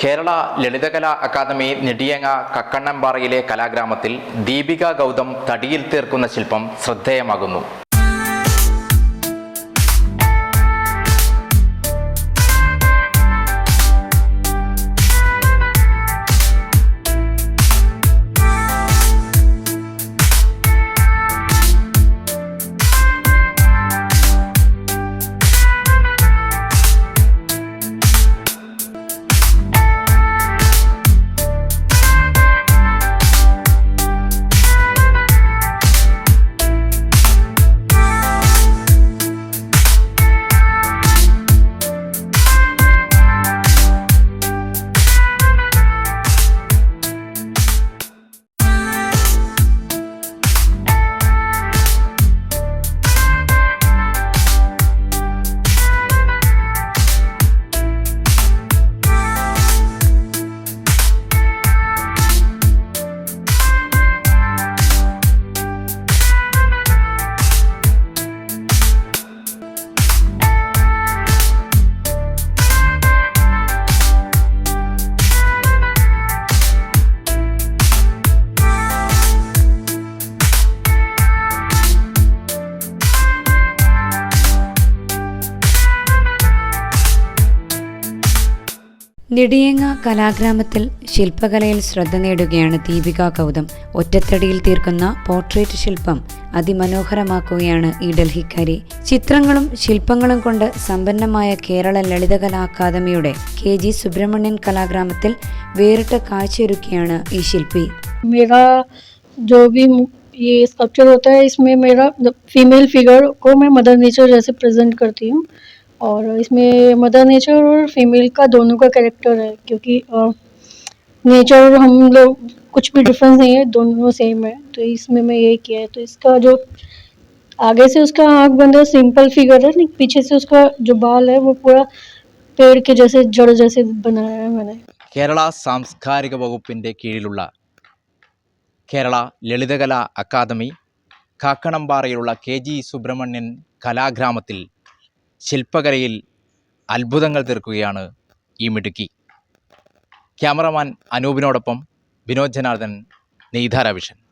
Kerala Lalithakala academy Nediyanga കക്കണ്ണമ്പാറയിലെ കലാഗ്രാമത്തിൽ ദീപിക ഗൗതം തടിയിൽ തീർക്കുന്ന ശില്പം ശ്രദ്ധേയമാകുന്നു. നെടിയങ്ങ കലാഗ്രാമത്തിൽ ശില്പകലയിൽ ശ്രദ്ധ നേടുകയാണ് ദീപിക ഗൗതം ഒറ്റത്തടിയിൽ തീർക്കുന്ന പോർട്രേറ്റ് ശില്പം അതിമനോഹരമാക്കുകയാണ് ഈ ഡൽഹിക്കാരി ചിത്രങ്ങളും ശില്പങ്ങളും കൊണ്ട് സമ്പന്നമായ കേരള ലളിതകലാ അക്കാദമിയുടെ കെ ജി സുബ്രഹ്മണ്യൻ കലാഗ്രാമത്തിൽ വേറിട്ട കാഴ്ചയൊരുക്കിയാണ് ഈ ശില്പി मेरा जो भी मु- ये स्कल्पचर होता है इसमें मेरा फीमेल फिगर को मैं मदर नेचर जैसे प्रेजेंट करती हूँ और इसमें मदर नेचर और फीमेल का दोनों का कैरेक्टर है क्योंकि नेचर और हम लोग कुछ भी डिफरेंस नहीं है दोनों सेम है तो इसमें मैं यही किया है तो इसका जो आगे से उसका आँख बंद है सिंपल फिगर है नहीं पीछे से उसका जो बाल है वो पूरा पेड़ के जैसे जड़ जैसे बनाया है मैंने കേരള സാംസ്കാരിക വകുപ്പിൻ്റെ കീഴിലുള്ള Kerala Lalithakala academy കാക്കണമ്പാറയിലുള്ള K G Subramanian കലാഗ്രാമത്തിൽ ശില്പകലയിൽ അത്ഭുതങ്ങൾ തീർക്കുകയാണ് ഈ മിടുക്കി. ക്യാമറമാൻ അനൂപിനോടൊപ്പം വിനോദ് ജനാർദ്ദൻ നെയ്താര വിഷൻ.